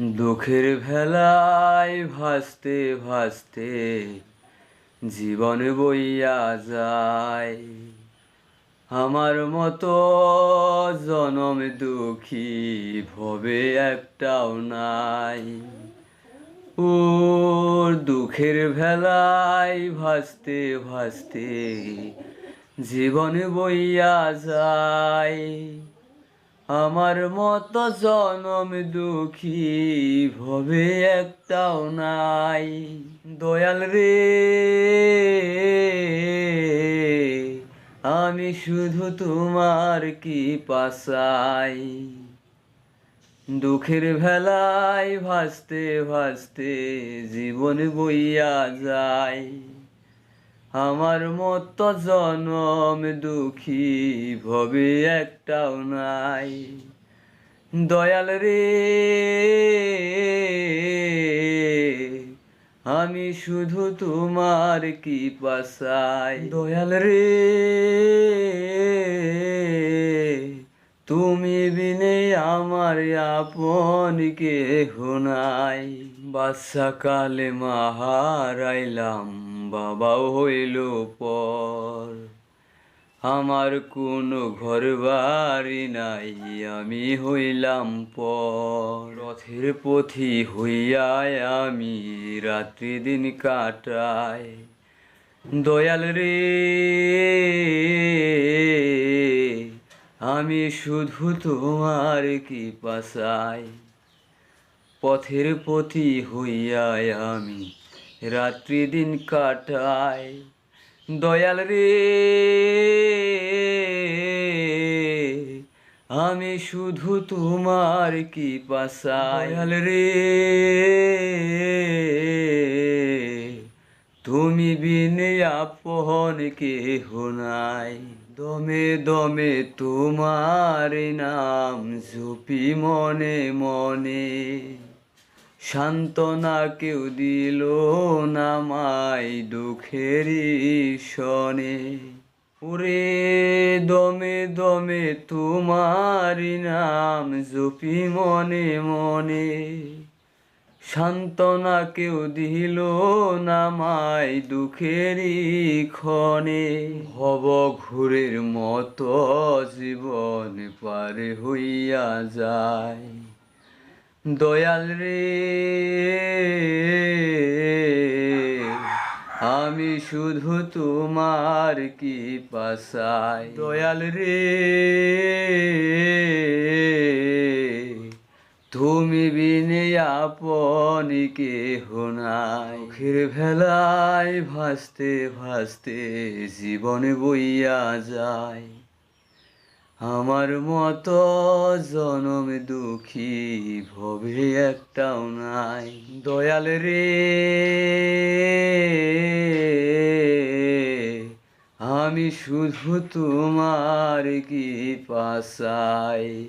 দুঃখের ভেলায় ভাসতে ভাসতে জীবন বইয়া যায়। আমার মতো জনম দুঃখী ভবে একটাও নাই। ওর দুঃখের ভেলায় ভাসতে ভাসতে জীবন বইয়া যায়। আমার মতো জনম দুঃখী ভবে একটাও নাই। দয়াল রে, আমি শুধু তোমার কি পাসাই দুঃখের ভেলায় ভাসতে ভাসতে জীবন বইয়া যায়। আমার মত জনম দুঃখী ভবে একটাও নাই। দয়াল রে, আমি শুধু তোমার কি পাসাই দয়াল রে তুমি বিনে আমার আপন কে নাই। বাচ্চা কালে মাহারাইলাম, বাবাও হইল পর। আমার কোনো ঘর বাড়ি নাই, আমি হইলাম পর। রথের পথি হইয়ায় আমি রাত্রি দিন কাটাই। দয়াল রে আমি শুধু তোমার কি পাসাই পথের পথি হইয়ায় আমি রাত্রি দিন কাটাই। দয়াল রে আমি শুধু তোমার কি পাসাই রে তুমি বিনে আপন কেহ নাই। দমে দমে তোমার নাম ঝুপি মনে মনে। সান্ত্বনা কেউ দিল না মাই দুঃখেরই শনে ওরে দমে দমে তোমার নাম জপি মনে মনে। সান্ত্বনা কেউ দিল না মাই দুঃখেরই ক্ষণে। হব ঘুরের মতো জীবন পারে হইয়া যায়। দয়াল রে, আমি শুধু তোমার কি পাসাই দয়াল রে, তুমি বিনে আপন কেহ নাই। চোখের ভেলায় ভাসতে ভাসতে জীবন বইয়া যায়। আমার মতো জনম দুঃখী ভবে একটাও নাই। দয়াল রে, আমি শুধু তোমার কি পাসাই